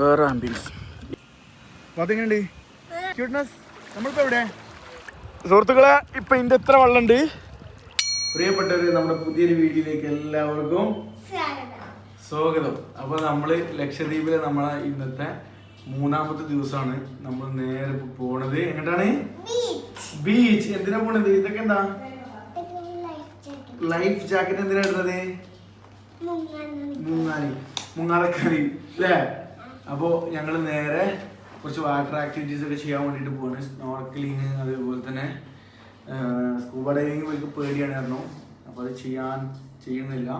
വേറെ ambience അതെങ്ങനെയുണ്ട്? Cuteness നമ്മളിപ്പോ എവിടെ? സുഹൃത്തുക്കളെ ഇപ്പൊ ഇന്റെ എത്ര വെള്ളമുണ്ട് പ്രിയപ്പെട്ടവര് നമ്മുടെ പുതിയൊരു വീഡിയോയിലേക്ക് എല്ലാവർക്കും സ്വാഗതം. അപ്പൊ നമ്മൾ ലക്ഷദ്വീപിലെ നമ്മളെ ഇന്നത്തെ മൂന്നാമത്തെ ദിവസമാണ്. നമ്മൾ നേരെ പോണത് എങ്ങോട്ടാണ്? ബീച്ച് എന്തിനാ പോണത്? ഇതൊക്കെ എന്താ? ലൈഫ് ജാക്കറ്റ് എന്തിനാ ഇടുന്നത്? മുങ്ങാലി മുങ്ങാലക്കറി അല്ലേ? അപ്പോൾ ഞങ്ങൾ നേരെ കുറച്ച് വാട്ടർ ആക്ടിവിറ്റീസ് ഒക്കെ ചെയ്യാൻ വേണ്ടിയിട്ട് പോവാണ്. സ്നോർക്കലിങ് അതേപോലെ തന്നെ സ്കൂബ ഡൈവിങ് പോയിട്ട് പേടിയാണ് കാരണം അപ്പോൾ അത് ചെയ്യാൻ ചെയ്യുന്നില്ല.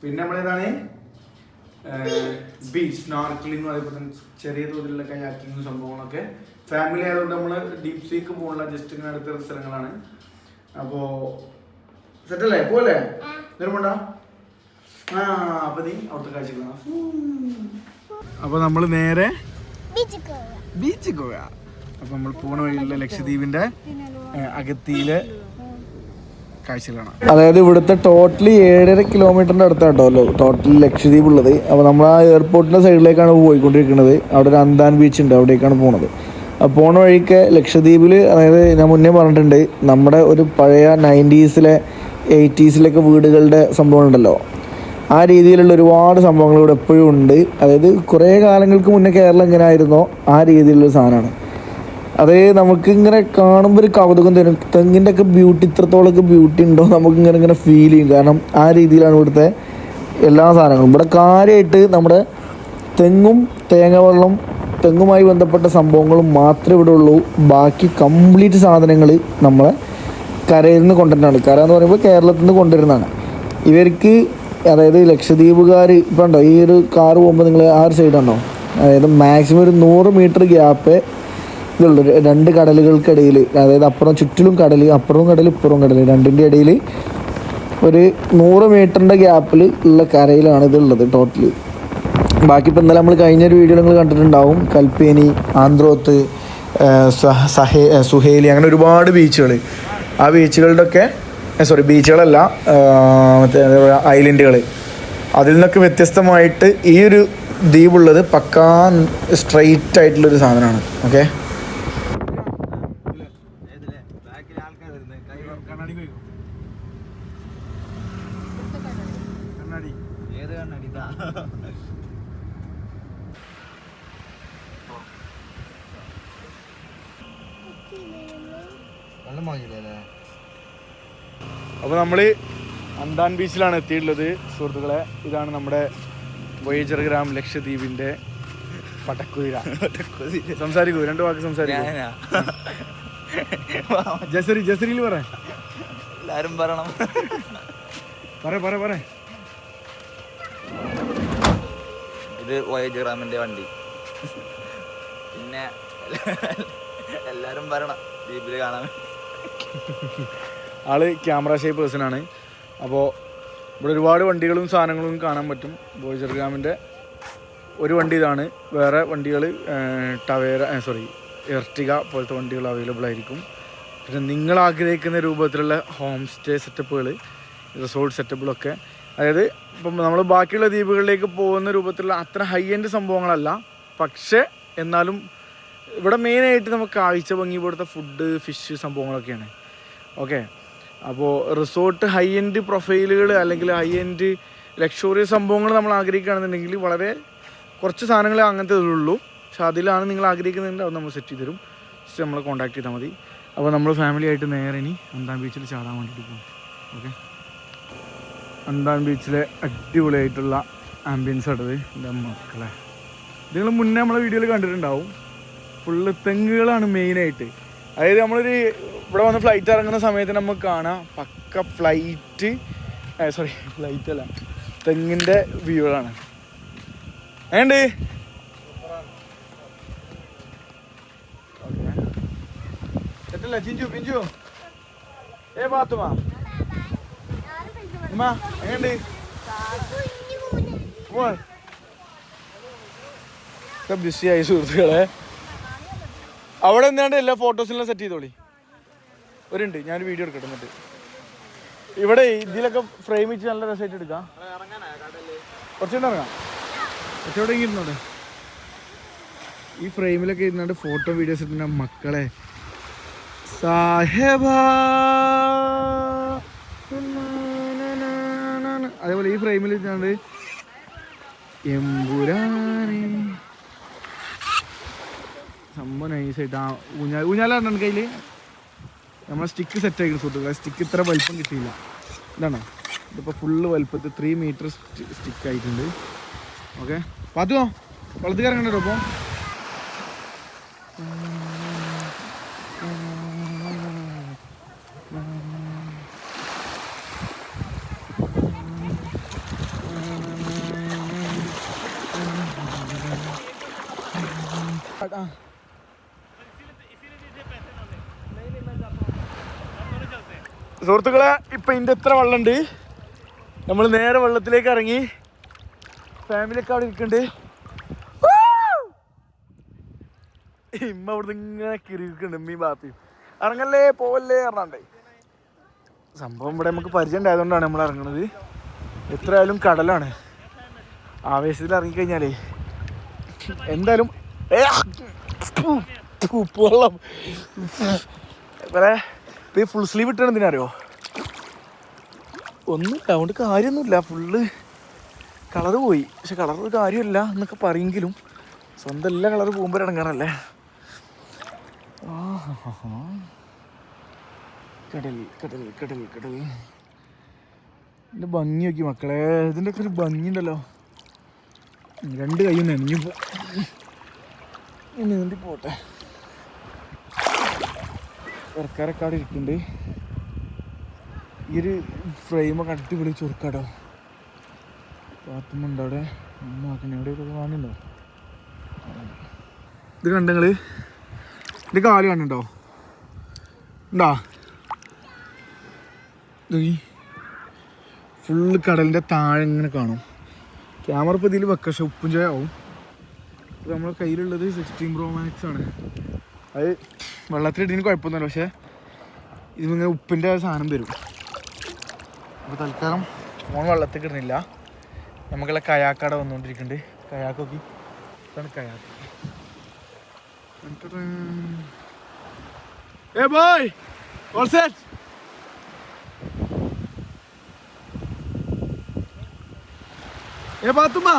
പിന്നെ നമ്മളേതാണ് ബീച്ച് സ്നോർക്കലിങ്ങും അതേപോലെ തന്നെ ചെറിയ തോതിലുള്ള കയാക്കിങ്ങും സംഭവങ്ങളൊക്കെ ഫാമിലി ആയതുകൊണ്ട് നമ്മൾ ഡീപ് സീക്ക് പോകാനുള്ള ജസ്റ്റ് ഇങ്ങനെ അടുത്ത സ്ഥലങ്ങളാണ്. അപ്പോൾ സെറ്റല്ലേ പോലെ നിർമ്മണ്ട ആ അപ്പൊ നീ അവിടുത്തെ കാഴ്ചകളാണ്. അപ്പൊ നമ്മൾ നേരെ ബീച്ചിൽ പോവുക. അപ്പൊ നമ്മൾ പോണ വഴിയിലുള്ള ലക്ഷദ്വീപിന്റെ അകത്തിയിൽ കാഴ്ചകളാണ്. അതായത് ഇവിടുത്തെ ടോട്ടലി ഏഴര കിലോമീറ്ററിന്റെ അടുത്താട്ടോ ടോട്ടലി ലക്ഷദ്വീപ് ഉള്ളത്. അപ്പോൾ നമ്മൾ ആ എയർപോർട്ടിന്റെ സൈഡിലേക്കാണ് പോയിക്കൊണ്ടിരിക്കുന്നത്. അവിടെ ഒരു അന്താൻ ബീച്ച് ഉണ്ട്. അവിടേക്കാണ് പോണത്. അപ്പോൾ പോണ വഴിക്ക് ലക്ഷദ്വീപിൽ അതായത് ഞാൻ മുന്നേ പറഞ്ഞിട്ടുണ്ട് നമ്മുടെ ഒരു പഴയ നയന്റീസിലെ എയ്റ്റീസിലൊക്കെ വീടുകളുടെ സംഭവം ഉണ്ടല്ലോ. ആ രീതിയിലുള്ള ഒരുപാട് സംഭവങ്ങൾ ഇവിടെ എപ്പോഴും ഉണ്ട്. അതായത് കുറേ കാലങ്ങൾക്ക് മുന്നേ കേരളം ഇങ്ങനെ ആയിരുന്നോ ആ രീതിയിലുള്ള സാധനമാണ്. അത് നമുക്ക് ഇങ്ങനെ കാണുമ്പോൾ ഒരു കൗതുകം തരും തെങ്ങിന്റെ ഒക്കെ ബ്യൂട്ടി ഇത്രത്തോളമൊക്കെ ബ്യൂട്ടി ഉണ്ടോ നമുക്ക് ഇങ്ങനെ ഇങ്ങനെ ഫീൽ ചെയ്യും. കാരണം ആ രീതിയിലാണ് ഇവിടുത്തെ എല്ലാ സാധനങ്ങളും. ഇവിടെ കാര്യമായിട്ട് നമ്മുടെ തെങ്ങും തേങ്ങ വെള്ളം തെങ്ങുമായി ബന്ധപ്പെട്ട സംഭവങ്ങളും മാത്രമേ ഇവിടെ ഉള്ളൂ. ബാക്കി കംപ്ലീറ്റ് സാധനങ്ങൾ നമ്മളെ കരയിൽ നിന്ന് കൊണ്ടുവരുന്നതാണ്. കര എന്ന് പറയുമ്പോൾ കേരളത്തിൽ നിന്ന് കൊണ്ടുവരുന്നതാണ്. ഇവർക്ക് അതായത് ലക്ഷദ്വീപുകാർ ഇപ്പം ഉണ്ടോ ഈ ഒരു കാർ പോകുമ്പോൾ നിങ്ങൾ ആ ഒരു സൈഡ് ഉണ്ടോ അതായത് മാക്സിമം ഒരു നൂറ് മീറ്റർ ഗ്യാപ്പ് ഇതുള്ളൂ രണ്ട് കടലുകൾക്കിടയിൽ അതായത് അപ്പുറം ചുറ്റിലും കടൽ അപ്പുറവും കടൽ ഇപ്പുറവും കടൽ രണ്ടിന്റെ ഇടയിൽ ഒരു നൂറ് മീറ്ററിന്റെ ഗ്യാപ്പിൽ ഉള്ള കരയിലാണ് ഇതുള്ളത് ടോട്ടലി ബാക്കി ഇപ്പം ഇന്നലെ നമ്മൾ കഴിഞ്ഞൊരു വീഡിയോ നിങ്ങൾ കണ്ടിട്ടുണ്ടാവും. കൽപ്പേനി ആന്ത്രോത്ത് സഹേ സുഹേലി അങ്ങനെ ഒരുപാട് ബീച്ചുകൾ ആ ബീച്ചുകളുടെ ഒക്കെ സോറി ബീച്ചുകളല്ല മറ്റേ ഐലൻഡുകൾ അതിൽ നിന്നൊക്കെ വ്യത്യസ്തമായിട്ട് ഈ ഒരു ദ്വീപുള്ളത് പക്കാ സ്ട്രെയിറ്റ് ആയിട്ടുള്ളൊരു സാധനമാണ് ഓക്കെ വെള്ളം വാങ്ങിയില്ലേ? അപ്പോൾ നമ്മൾ അന്താൻ ബീച്ചിലാണ് എത്തിയിട്ടുള്ളത്. സുഹൃത്തുക്കളെ ഇതാണ് നമ്മുടെ വോയേജർ ഗ്രാം ലക്ഷദ്വീപിന്റെ പടക്കുതിര. സംസാരിക്കൂ രണ്ട് വാക്ക് സംസാരിക്കൂ. ജസരി ജസരിയിൽ പറ. എല്ലാരും പറയണം. പറ പറ പറ. ഇത് വോയേജ് ഗ്രാമിന്റെ വണ്ടി. പിന്നെ എല്ലാരും പറയണം ദ്വീപിൽ കാണാൻ ആൾ ക്യാമറ ഷേപ്പ് പേഴ്സൺ ആണ് അപ്പോൾ ഇവിടെ ഒരുപാട് വണ്ടികളും സാധനങ്ങളും കാണാൻ പറ്റും. വോയേജർ ഗ്രാമിന്റെ ഒരു വണ്ടി ഇതാണ്. വേറെ വണ്ടികൾ ടവേര സോറി എർട്ടിക പോലത്തെ വണ്ടികൾ അവൈലബിൾ ആയിരിക്കും. പിന്നെ നിങ്ങൾ ആഗ്രഹിക്കുന്ന രൂപത്തിലുള്ള ഹോം സ്റ്റേ സെറ്റപ്പുകൾ റിസോർട്ട് സെറ്റപ്പുകളൊക്കെ അതായത് ഇപ്പം നമ്മൾ ബാക്കിയുള്ള ദ്വീപുകളിലേക്ക് പോകുന്ന രൂപത്തിലുള്ള അത്ര ഹൈ എൻഡ് സംഭവങ്ങളല്ല. പക്ഷേ എന്നാലും ഇവിടെ മെയിനായിട്ട് നമുക്ക് കാഴ്ച ഭംഗി ഇവിടുത്തെ ഫുഡ് ഫിഷ് സംഭവങ്ങളൊക്കെയാണ്. ഓക്കെ അപ്പോൾ റിസോർട്ട് ഹൈ എൻഡ് പ്രൊഫൈലുകൾ അല്ലെങ്കിൽ ഹൈ എൻഡ് ലക്ഷറി സംഭവങ്ങൾ നമ്മൾ ആഗ്രഹിക്കുകയാണെന്നുണ്ടെങ്കിൽ വളരെ കുറച്ച് സാധനങ്ങൾ അങ്ങനത്തെ ഉള്ളൂ. പക്ഷെ അതിലാണ് നിങ്ങൾ ആഗ്രഹിക്കുന്നുണ്ട് അത് നമ്മൾ സെറ്റ് ചെയ്ത് തരും ജസ്റ്റ് നമ്മളെ കോൺടാക്ട് ചെയ്താൽ മതി. അപ്പോൾ നമ്മൾ ഫാമിലി ആയിട്ട് നേരെ ഇനി അന്താൻ ബീച്ചിൽ ചാടാൻ വേണ്ടിയിട്ട് പോകും ഓക്കെ അന്താൻ ബീച്ചിലെ അടിപൊളിയായിട്ടുള്ള ആംബിയൻസ് ആട്ടത് എന്റെ മക്കളെ. നിങ്ങൾ മുന്നേ നമ്മളെ വീഡിയോയിൽ കണ്ടിട്ടുണ്ടാവും. ഫുള്ള് തെങ്ങുകളാണ് മെയിനായിട്ട് അതായത് നമ്മളൊരു ഇവിടെ വന്ന് ഫ്ലൈറ്റ് ഇറങ്ങുന്ന സമയത്ത് നമുക്ക് കാണാം പക്ക ഫ്ലൈറ്റ് സോറി ഫ്ലൈറ്റ് അല്ല. തെങ്ങിന്റെ വ്യൂകളാണ് ഏണ്ട് പിഞ്ചു. ബിസിയായി സുഹൃത്തുക്കളെ. അവിടെ എന്താണ്ട് എല്ലാ ഫോട്ടോസിലും സെറ്റ് ചെയ്തോളി. ഒരുണ്ട് ഞാൻ വീഡിയോ എടുക്കട്ടെ എന്നിട്ട്. ഇവിടെ ഇതിലൊക്കെ ഫ്രെയിം വെച്ച് നല്ല രസമായിട്ട് എടുക്കാം. കുറച്ചുകൂടെ ഇറങ്ങാം. കുറച്ചുകൂടെ ഇരുന്നോടെ. ഈ ഫ്രെയിമിലൊക്കെ ഇരുന്നാണ്ട് ഫോട്ടോ വീഡിയോസ് എടുക്കുന്ന മക്കളെ. അതേപോലെ ഈ ഫ്രെയിമിൽ ഇരുന്നാണ്ട് എമ്പുരാനെ. സംഭവം നൈസായിട്ട് ആ ഊഞ്ഞാൽ ഊഞ്ഞാലാണ് കയ്യിൽ നമ്മളെ സ്റ്റിക്ക് സെറ്റ് ആയിരുന്നു സുഹൃത്തുക്കളെ. സ്റ്റിക്ക് ഇത്ര വലുപ്പം കിട്ടിയില്ല. ഇതാണോ? ഇതിപ്പോൾ ഫുള്ള് വലുപ്പത്തിൽ ത്രീ മീറ്റർ സ്റ്റിക്ക് ആയിട്ടുണ്ട്. ഓക്കെ പാത്തുവോ വെള്ളത്തിൽ ഇറങ്ങണ്ടോ അപ്പോൾ സുഹൃത്തുക്കളെ ഇപ്പൊ ഇന്റെ എത്ര വെള്ളമുണ്ട് നമ്മൾ നേരെ വെള്ളത്തിലേക്ക് ഇറങ്ങി. ഫാമിലിയൊക്കെ അവിടെ ഇരിക്കുന്നുണ്ട് ഇമ്മ അവിടെ ഇങ്ങനെ കിറിയിരിക്കുന്നുണ്ട് ഉമ്മയും ബാപ്പിയും. ഇറങ്ങല്ലേ പോവല്ലേ പറഞ്ഞാണ്ടേ. സംഭവം ഇവിടെ നമുക്ക് പരിചയം ഉണ്ടായതുകൊണ്ടാണ് നമ്മൾ ഇറങ്ങുന്നത് എത്രയായാലും കടലാണ്. ആവേശത്തിൽ ഇറങ്ങിക്കഴിഞ്ഞാലേ. എന്തായാലും ഉപ്പുവെള്ളം ഇപ്പൊ ഫുൾ സ്ലീവ് ഇട്ടാണ് എന്തിനറിയോ ഒന്നും അതുകൊണ്ട് കാര്യമൊന്നുമില്ല. ഫുള്ള് കളർ പോയി. പക്ഷെ കളർ ഒരു കാര്യമില്ല എന്നൊക്കെ പറയെങ്കിലും സ്വന്തം എല്ലാ കളറ് പോകുമ്പോൾ ഇറങ്ങാനല്ലേ കടൽ കടൽ കടൽ കടൽ. എന്റെ ഭംഗി നോക്കി മക്കളെ. ഇതിന്റെ ഒക്കെ ഒരു ഭംഗി ഉണ്ടല്ലോ. രണ്ട് കൈയും നനഞ്ഞു പോ നീന്തി പോട്ടെ. ഇറക്കാരൊക്കെ അവിടെ ഇരിക്കുന്നുണ്ട്. ഈ ഒരു ഫ്രെയിമൊക്കെ അടിപൊളി ചുരുക്കാടോ പാത്തുമുണ്ട് അവിടെ. നോക്കണേ കാണുന്നുണ്ടോ ഇത് കണ്ടങ്ങൾ ഇത് കാൽ കണ്ടുണ്ടോ ഉണ്ടാ? ഫുള്ള് കടലിന്റെ താഴെ ഇങ്ങനെ കാണും. ക്യാമറ ഇപ്പോൾ ഇതിൽ വെക്കാം. പക്ഷെ ഉപ്പും ചോയ നമ്മളെ കയ്യിലുള്ളത് സിക്സ്റ്റീൻ പ്രോ മാക്സ് ആണ്. അത് വെള്ളത്തിലിട്ടിന് കുഴപ്പമൊന്നുമില്ല പക്ഷേ ഇതിങ്ങനെ ഉപ്പിന്റെ സാധനം വരും. അപ്പോൾ തൽക്കാലം ഫോൺ വെള്ളത്തിൽ ഇടുന്നില്ല. നമുക്കുള്ള കയാക്കട വന്നുകൊണ്ടിരിക്കുന്നുണ്ട്. കയാക്ക് നോക്കി. ഇതാണ് കയാക്ക്. ഓൾ സെറ്റ് ഏ പാത്തുമ്മ!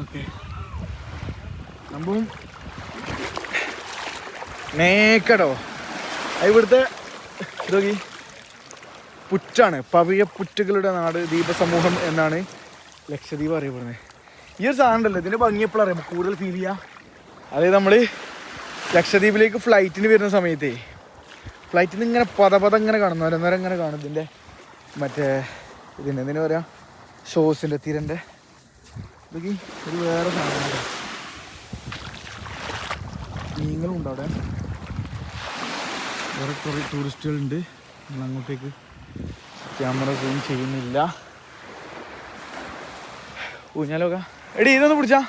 ഓക്കെ. സംഭവം നേക്കടോ ഇവിടുത്തെ ഇതൊക്കെ പുറ്റാണ്. പവിഴ പുറ്റുകളുടെ നാട് ദീപസമൂഹം എന്നാണ് ലക്ഷദ്വീപ് അറിയപ്പെടുന്നത്. ഈ ഒരു സാധനം ഉണ്ടല്ലോ ഇതിന്റെ ഭംഗി എപ്പോഴും അറിയാം? കൂടുതൽ ഫീൽ ചെയ്യുക അതായത് നമ്മൾ ലക്ഷദ്വീപിലേക്ക് ഫ്ലൈറ്റിന് വരുന്ന സമയത്തേ ഫ്ലൈറ്റിൽ നിന്ന് ഇങ്ങനെ പദപദം ഇങ്ങനെ കാണുന്നു ഓരോന്നേരം ഇങ്ങനെ കാണും ഇതിന്റെ മറ്റേ ഇതിന്റെ എന്തിനാ പറയുക ഷോസിന്റെ തിരന്റെ ഇതൊക്കെ ഒരു വേറെ സാധനമാണ് മീനുകളും ഉണ്ട് അവിടെ? വേറെ കുറേ ടൂറിസ്റ്റുകളുണ്ട്. നമ്മൾ അങ്ങോട്ടേക്ക് ക്യാമറ സൂം ചെയ്യുന്നില്ല. ഊഞ്ഞാലോക്ക എടി ഇതൊന്ന് പിടിച്ചാ.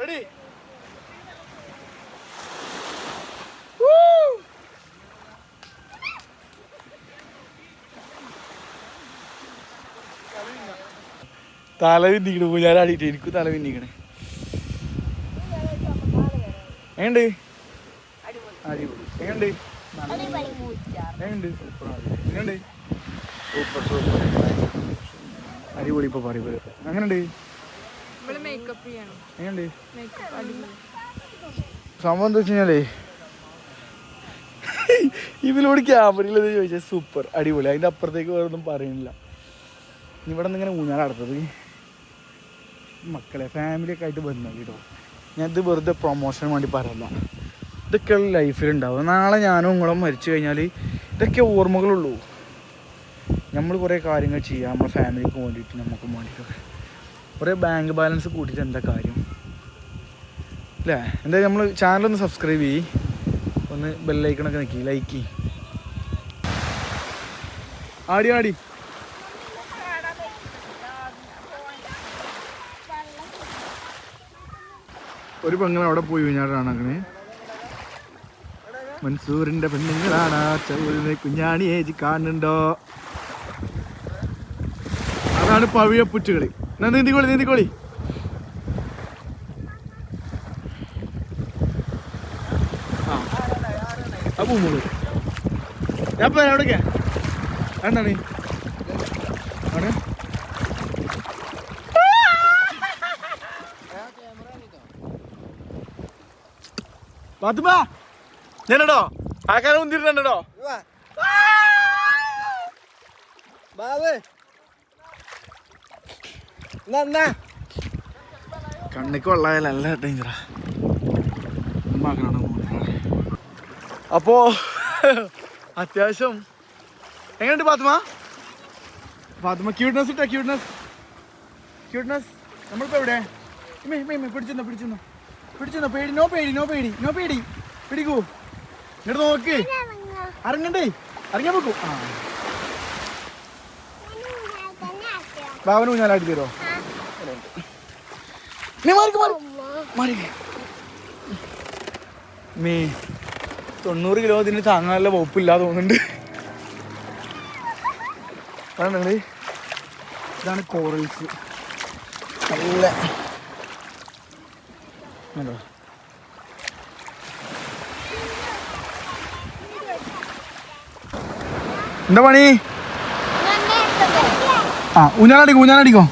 റെഡി? തല പൂജാരാടിട്ട് ഊഞ്ഞാലാടിയിട്ട് എനിക്ക് തല പിന്നിക്കണ് എങ്ങണ്ട്? അടിപൊളി. എങ്ങണ്ട്? എങ്ങണ്ട്? എങ്ങണ്ട്? സൂപ്പർ സൂപ്പർ അടിപൊളി ഇപ്പൊ പറയും. അങ്ങനെയുണ്ട് സംഭവം എന്താ വെച്ച് കഴിഞ്ഞാലേ ഇവരോട് ക്യാമറയിൽ ചോദിച്ചാൽ സൂപ്പർ അടിപൊളി. അതിന്റെ അപ്പുറത്തേക്ക് വേറെ ഒന്നും പറയുന്നില്ല ഇവിടെ നിന്ന് ഇങ്ങനെ ഊഞ്ഞാലടത്തത് മക്കളെ ഫാമിലിയൊക്കെ ആയിട്ട് വന്നു കേട്ടോ ഞാൻ ഇത് വെറുതെ പ്രൊമോഷന് വേണ്ടി പറയല്ല. ഇതൊക്കെ ലൈഫിലുണ്ടാവും. നാളെ ഞാനും നിങ്ങളും മരിച്ചു കഴിഞ്ഞാൽ ഇതൊക്കെ ഓർമ്മകളുള്ളൂ. നമ്മൾ കുറേ കാര്യങ്ങൾ ചെയ്യാം. നമ്മുടെ ഫാമിലിക്ക് വേണ്ടിയിട്ട് നമുക്കും വേണ്ടിയിട്ടൊക്കെ കുറേ ബാങ്ക് ബാലൻസ് കൂട്ടിയിട്ട് എന്താ കാര്യം? അല്ലേ? എന്തായാലും നമ്മൾ ചാനലൊന്ന് സബ്സ്ക്രൈബ് ചെയ്യ്. ഒന്ന് ബെല്ലൈക്കണൊക്കെ നിൽക്കി ലൈക്ക് ചെയ്യ്. ആടി ആടി. ഒരു പെങ്ങൾ അവിടെ പോയി കഴിഞ്ഞാലാണ് അങ്ങനെ. മൻസൂറിന്റെ പെണ്ണുങ്ങളാണ് കുഞ്ഞാണി ഏജി കാണുന്നുണ്ടോ? അതാണ് പവിഴപ്പുറ്റുകളി എന്നാ നീന്തിക്കോളി നീന്തിക്കോളി. ആ. പോരാ എവിടേക്കാ എന്താണ് പാത്തുമ്മ ഞാനടോ ആക്കാരം മുന്തിരിട്ടുണ്ടോ കണ്ണിക്ക് വെള്ളമായാലും നല്ല ഡേഞ്ചറാ. അപ്പോ അത്യാവശ്യം. എങ്ങനെയുണ്ട് പാത്തുമ പാത്തുമ ക്യൂട്ട്നെസ് ഇട്ടാ ക്യൂട്ട്നെസ് ക്യൂട്ട്നെസ് നമ്മളിപ്പോ എവിടെ? ഇമ്മേ ഇമ്മേ പിടിച്ചെന്നോ പേടി നോ പേടി നോ പേടി നോ പേടി. പിടിക്കൂ. ഇങ്ങോട്ട് നോക്ക്. അറിഞ്ഞണ്ടേ അറിഞ്ഞാ പോക്കൂ? ആ. ബാബന് ഊഞ്ഞാലായിട്ട് തരുമോ മേ തൊണ്ണൂറ് കിലോ ഇതിന് താങ്ങാനുള്ള വകുപ്പില്ല തോന്നുന്നുണ്ട്. അതാണ് ഇതാണ് കോറൽസ് നല്ല കണ്ടോ? എന്താ പണി? ആ ഊഞ്ഞാലടിക്കോ ഊഞ്ഞാലടിക്കോ.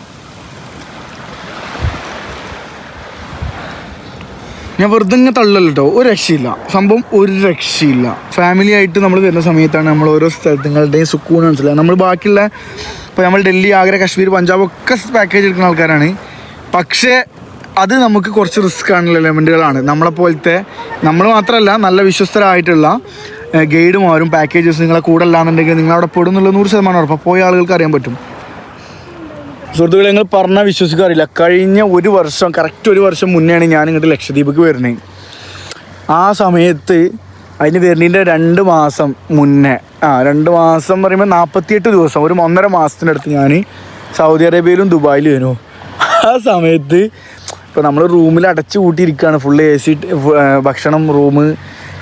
ഞാൻ വെറുതെ ഇങ്ങനെ തള്ളല്ലോ കേട്ടോ ഒരു രക്ഷയില്ല. സംഭവം ഒരു രക്ഷയില്ല. ഫാമിലി ആയിട്ട് നമ്മൾ വരുന്ന സമയത്താണ് നമ്മൾ ഓരോ സ്ഥലങ്ങളുടെയും സുക്കൂൺ മനസ്സിലായത്. നമ്മൾ ബാക്കിയുള്ള ഇപ്പോൾ നമ്മൾ ഡൽഹി ആഗ്ര കാശ്മീർ പഞ്ചാബ് ഒക്കെ പാക്കേജ് എടുക്കുന്ന ആൾക്കാരാണ്. പക്ഷേ അത് നമുക്ക് കുറച്ച് റിസ്ക് ആണുള്ള എലമെന്റുകളാണ് നമ്മളെ പോലത്തെ നമ്മൾ മാത്രമല്ല നല്ല വിശ്വസ്തരായിട്ടുള്ള ഗൈഡുമാരും പാക്കേജസ് നിങ്ങളെ കൂടെ അല്ലാന്നുണ്ടെങ്കിൽ നിങ്ങൾ അവിടെ പെടും എന്നുള്ള നൂറ് ശതമാനം ഉറപ്പാണ് പോയ ആളുകൾക്ക് അറിയാൻ പറ്റും. സുഹൃത്തുക്കളെ നിങ്ങൾ പറഞ്ഞാൽ വിശ്വസിക്കാറില്ല കഴിഞ്ഞ ഒരു വർഷം കറക്റ്റ് ഒരു വർഷം മുന്നെയാണ് ഞാൻ ഇങ്ങോട്ട് ലക്ഷദ്വീപിക്ക് വരുന്നത് ആ സമയത്ത് അതിന് വരുന്നതിന്റെ രണ്ട് മാസം മുന്നേ ആ രണ്ട് മാസം പറയുമ്പോൾ നാൽപ്പത്തിയെട്ട് ദിവസം ഒരു ഒന്നര മാസത്തിനടുത്ത് ഞാൻ സൗദി അറേബ്യയിലും ദുബായിലും വരുന്നു. ആ സമയത്ത് ഇപ്പോൾ നമ്മൾ റൂമിൽ അടച്ചു കൂട്ടിയിരിക്കുകയാണ് ഫുള്ള് എ സി ഭക്ഷണം റൂം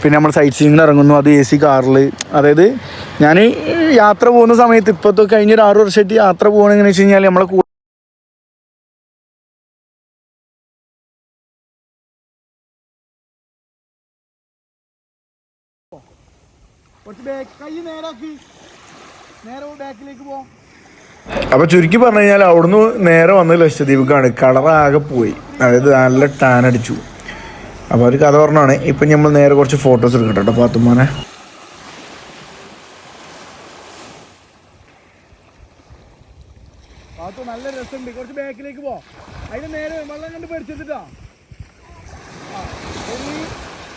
പിന്നെ നമ്മൾ സൈറ്റ് സീയിങ്ങിന് ഇറങ്ങുന്നു. അത് എ സി കാറിൽ അതായത് ഞാൻ യാത്ര പോകുന്ന സമയത്ത് ഇപ്പോഴത്തെ കഴിഞ്ഞൊരു ആറ് വർഷമായിട്ട് യാത്ര പോകണമെന്ന് വെച്ച് കഴിഞ്ഞാൽ നമ്മളെ കൂടെ കുറച്ച് ബാക്ക് കൈ നേരാക്കി. നേരെ ബാക്കിലേക്ക് പോ അപ്പോൾ ചുരുക്കി പറഞ്ഞു കഴിഞ്ഞാൽ അവിടുന്ന് നേരെ വന്ന് ലക്ഷദ്വീപിക്കാണ്. കളറാകെ പോയി. അതായത് നല്ല ടാൻ അടിച്ചു. അപ്പോൾ ഒരു കഥ പറഞ്ഞാണ്. ഇപ്പം നമ്മൾ നേരെ കുറച്ച് ഫോട്ടോസ് എടുക്കട്ടെ കേട്ടോ പാത്തുമ്മനെ. പാത്തു നല്ല രസമുണ്ട്. കുറച്ച് ബാക്കിലേക്ക് പോ. അതിന് നേരെ വെള്ളം കണ്ട് പേടിച്ചിട്ടാ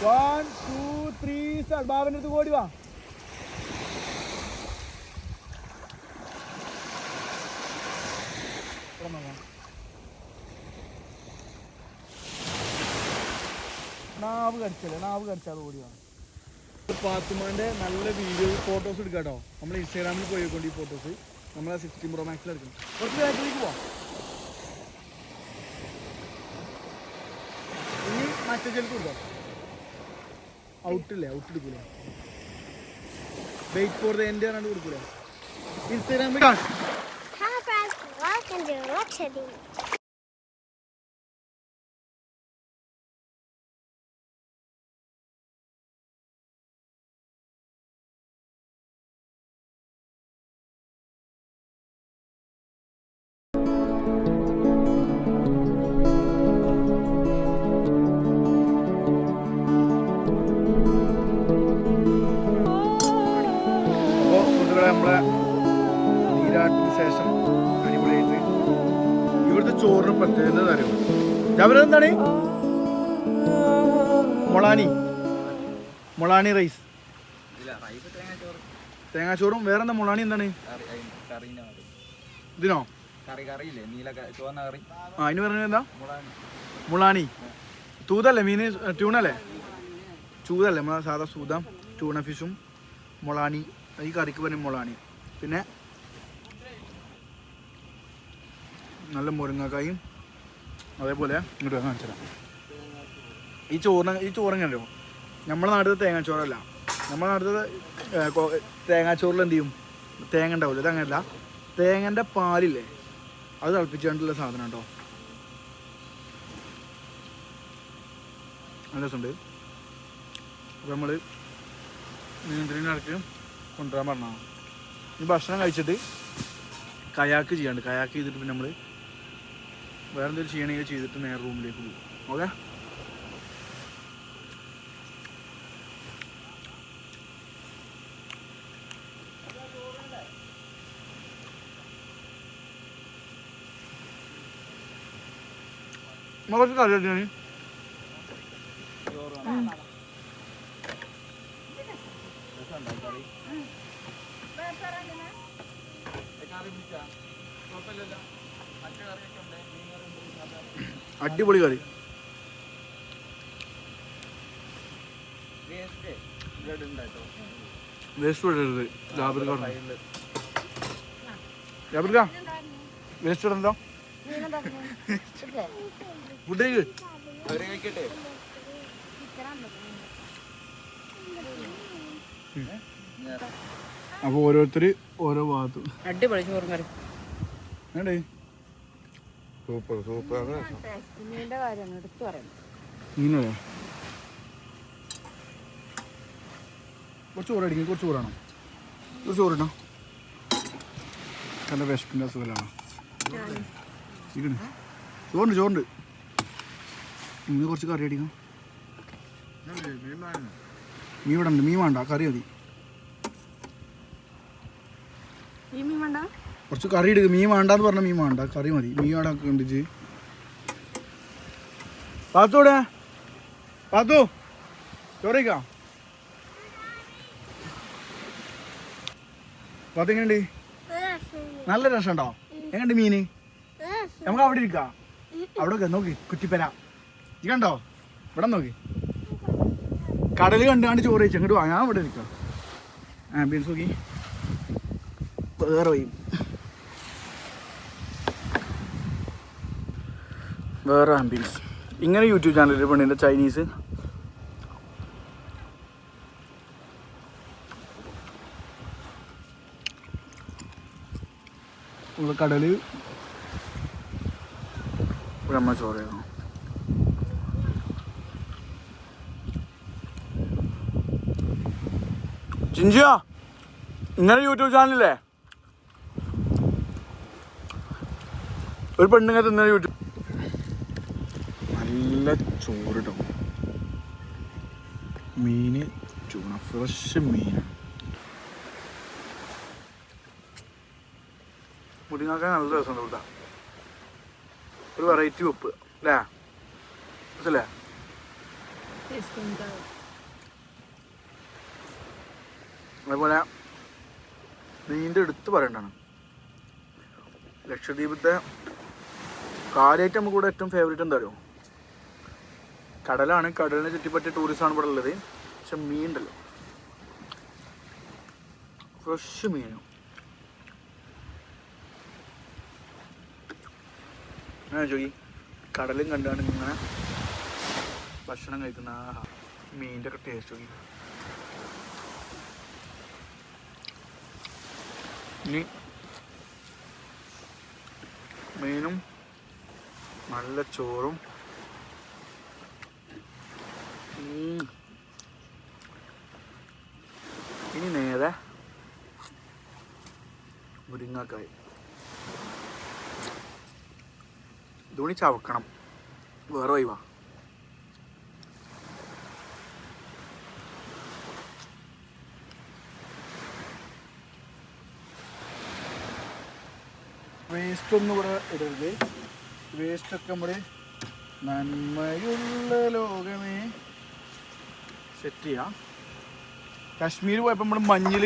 വൺ ടു ത്രീ സ്റ്റാർ ബാബിന്റെ അടുത്ത് ഓടി വാ. നാവ് കടിച്ചല്ലേ? നാവ് കടിച്ചാൽ ഓടിയാണ് പാത്തുമാന്റെ നല്ല വീഡിയോ ഫോട്ടോസ് എടുക്കാട്ടോ. കേട്ടോ നമ്മൾ ഇൻസ്റ്റാഗ്രാമിൽ പോയിക്കൊണ്ട് ഈ ഫോട്ടോസ് നമ്മൾ ആ സിക്സ്റ്റി പ്രോ മാക്സിൽ എടുക്കണം. കുറച്ച് ബാക്കിലേക്ക് പോവാം. ഇനി മറ്റേ ചെലുത്ത് കൊടുക്കാം. ഔട്ടില്ലേ ഔട്ട് എടുക്കൂലേ? വെയിറ്റ് ഫോർ ദ എൻഡ് ആണ് കൊടുക്കൂലേ? ഇൻസ്റ്റാഗ്രാമിൽ പ്രത്യേകത എന്താണ് മൊളാനി. മൊളാനി റൈസ്. തേങ്ങാച്ചോറും വേറെ എന്താ മൊളാനി എന്താണ്? ഇതിനോ? ആ അതിന് പറഞ്ഞത് എന്താ? മുളാണി തൂതല്ലേ മീന്? ട്യൂണല്ലേ? ചൂതല്ലേ നമ്മളെ സാധാ സൂത ട്യൂണ ഫിഷും മുളാണി ഈ കറിക്ക് പറയും മുളാണി പിന്നെ നല്ല മുരിങ്ങക്കായും അതേപോലെ ഇങ്ങോട്ട് കാണിച്ചു തരാം ഈ ചോറിന് ഈ ചോറ് എങ്ങനെയോ നമ്മുടെ നാട്ടിൽ തേങ്ങാച്ചോറല്ല. നമ്മുടെ നാട്ടിൽ തേങ്ങാച്ചോറിൽ എന്ത് ചെയ്യും? തേങ്ങ ഉണ്ടാവില്ല. ഇത് അങ്ങനെയല്ല തേങ്ങന്റെ പാലില്ലേ? അത് തിളപ്പിച്ചുകൊണ്ടുള്ള സാധനം കേട്ടോ. നല്ല രസമുണ്ട്. അപ്പോൾ നമ്മൾ നീന്തലിനടക്ക് കൊണ്ടുവരാൻ പറഞ്ഞതാണ്. ഈ ഭക്ഷണം കഴിച്ചിട്ട് കയാക്ക് ചെയ്യാണ്ട്. കയാക്ക് ചെയ്തിട്ട് പിന്നെ നമ്മൾ വേറെ എന്തെങ്കിലും ചെയ്യണമെങ്കിൽ ചെയ്തിട്ട് നേരെ റൂമിലേക്ക് പോകും ഓക്കെ? കുറച്ച് കറി ഞാൻ അടിപൊളി കറി വേസ്റ്റ് വിടരുത് ജാബിർ ജാബിർക്ക വേസ്റ്റ് വിടണ്ടോ ഫുഡ് കഴിക്ക്. അവർ കഴിക്കട്ടെ അപ്പോൾ ഓരോരുത്തർ ഓരോ ഭാഗത്തും. അടിപൊളി ചോറും കറി. സൂപ്പർ സൂപ്പർ കാര്യമാണ് എടുത്തു പറയുന്നത്. മീനോ കുറച്ച് ചോറ് അടിക്കും കുറച്ച് ചോറാണോ കുറച്ച് ചോറിട്ടോ നല്ല വിശപ്പിന്റെ അസുഖമാണ് ചിക്കണ് ചോറുണ്ട് ചോറുണ്ട്. ഇന്ന് കുറച്ച് കറി അടിക്കണം. മീൻ ഇവിടെ ഉണ്ട് മീൻ വേണ്ട കറി മതി ഈ മീൻ വേണ്ട കുറച്ച് കറി എടുക്കുക മീൻ വേണ്ടാന്ന് പറഞ്ഞ മീൻ വേണ്ട. കറി മതി. മീൻ അവിടെ കണ്ടിച്ച് പാത്തോടെ പാത്തു ചോറിക്കാം പാത്തു എങ്ങനെയുണ്ട്? നല്ല രസമുണ്ടോ? എങ്ങനെയുണ്ട് മീന്? നമുക്ക് അവിടെ ഇരിക്കാം. അവിടെ നോക്കി കുറ്റിപ്പര ഈ കണ്ടോ? ഇവിടെ നോക്കി. കടൽ കണ്ടാണ്ട് ചോറ് കഴിച്ചു അങ്ങോട്ട് ഇവിടെ നിൽക്കാം ആംബിയൻസ് നോക്കി. വേറെ വയ്യും വേറെ ആംബിയൻസ് ഇങ്ങനെ യൂട്യൂബ് ചാനലിൽ പെണ്ണിന്റെ ചൈനീസ് കടൽ കടൽ. ബ്രഹ്മ ചോറ് ചിഞ്ചിയ? ഇങ്ങനെ യൂട്യൂബ് ചാനലില്ലേ ഒരു പെണ്ണുങ്ങ ഇന്നലെ യൂട്യൂബ് നല്ല ചോറ് കേട്ടോ മീന് ചൂണ ഫ്രഷ് മീനാണ് മുരിങ്ങാക്കാൻ നല്ല രസമുണ്ട് ഇവിടെ ഒരു വെറൈറ്റി ഉപ്പ് അല്ലേ അതേപോലെ മീനിന്റെ എടുത്ത് പറയേണ്ടതാണ്. ലക്ഷദ്വീപത്തെ കാര്യമായിട്ട് നമുക്ക് ഇവിടെ ഏറ്റവും ഫേവറേറ്റ് എന്താ അറിയോ? കടലാണ്. കടലിനെ ചുറ്റിപ്പറ്റിയ ടൂറിസമാണ് ഇവിടെ ഉള്ളത്. പക്ഷെ മീൻ ഉണ്ടല്ലോ ഫ്രഷ് മീനും. അങ്ങനെ ചോയി കടലും കണ്ടാണ് ഇങ്ങനെ ഭക്ഷണം കഴിക്കുന്ന. ആ മീനിന്റെ ഒക്കെ ടേസ്റ്റ് നോക്കി ഇനി മീനും നല്ല ചോറും. ഇനി നേരെ മുരിങ്ങാക്കായി. ധോണി ചവക്കണം. വേറെ വൈവാ വേസ്റ്റ് ഒന്നും ഇവിടെ ഇടരുത്. വേസ്റ്റ് ഒക്കെ നമ്മൾ നന്മയുള്ള ലോകമേ. സെറ്റ് ചെയ്യാം. കാശ്മീർ പോയപ്പോൾ നമ്മൾ മഞ്ഞിൽ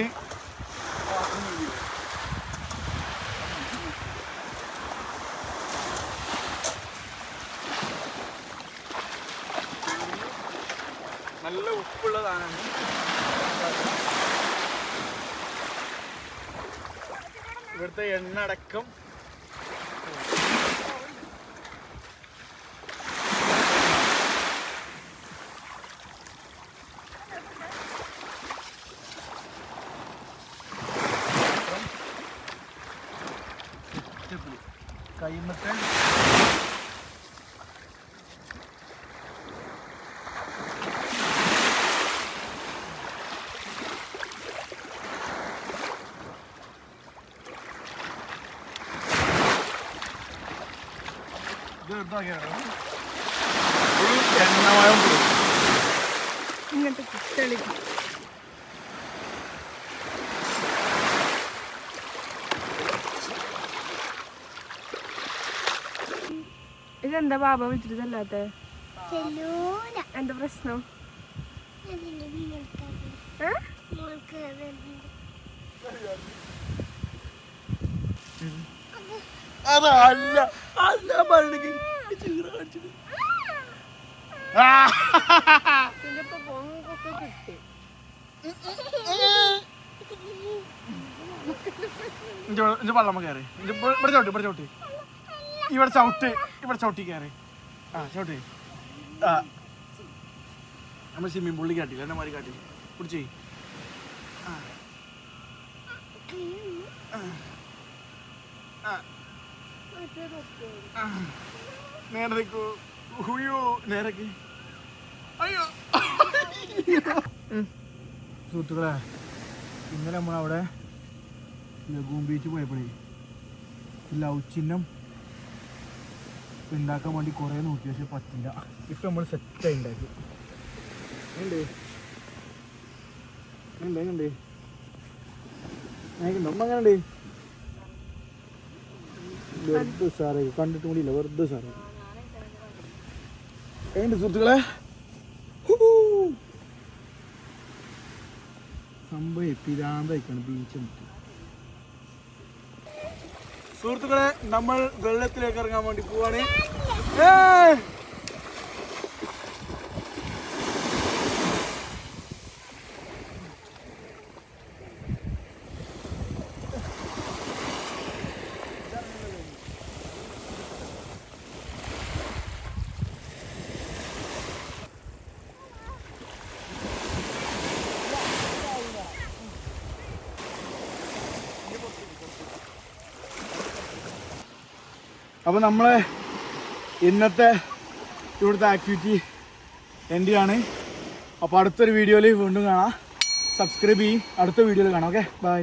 നല്ല ഉപ്പുള്ള സാധനമാണ് ഇവിടുത്തെ എണ്ണ അടക്കം എന്താക്കിയാണ് എണ്ണമയം ഇങ്ങോട്ട് തെളി ഇതെന്താ ബാബ വിളിച്ചിട്ട് ചെല്ലാത്ത? എന്താ പ്രശ്നം. അതല്ല അല്ല ചീറ കാണിച്ചത് പള്ളമ്മ കയറി. ഇവിടെ ചോട്ടി ഇവിടെ ചവിട്ടി. ഇവിടെ ചവിട്ട് ഇവിടെ ചവിട്ടി കയറി. ആ ചവിട്ടി. ആ. നമ്മൾ സ്വിമ്മിംഗ് പൂളിൽ കാട്ടില്ല എന്നെ മാറി കാട്ടി പിടിച്ചേ. അയ്യോ. സുഹൃത്തുക്കളെ ഇന്നലെ നമ്മളവിടെ ലഗൂൺ ബീച്ച് പോയപ്പോഴേ ലവ് ചിഹ്നം ഉണ്ടാക്കാൻ വേണ്ടി കുറേ നോക്കി പക്ഷെ പറ്റില്ല. ഇപ്പം നമ്മൾ സെറ്റായി ഉണ്ടാക്കി. സംഭവം പിരാന്തായിക്കാണ് ബീച്ച് സുഹൃത്തുക്കളെ നമ്മൾ വെള്ളത്തിലേക്ക് ഇറങ്ങാൻ വേണ്ടി പോവാണ് ഏയ്! അപ്പോൾ നമ്മളെ ഇന്നത്തെ ഇവിടുത്തെ ആക്ടിവിറ്റി എന്റെ ആണ് അപ്പോൾ അടുത്തൊരു വീഡിയോയിൽ വീണ്ടും കാണാം. സബ്സ്ക്രൈബ് ചെയ്യും. അടുത്ത വീഡിയോയിൽ കാണാം. Okay bye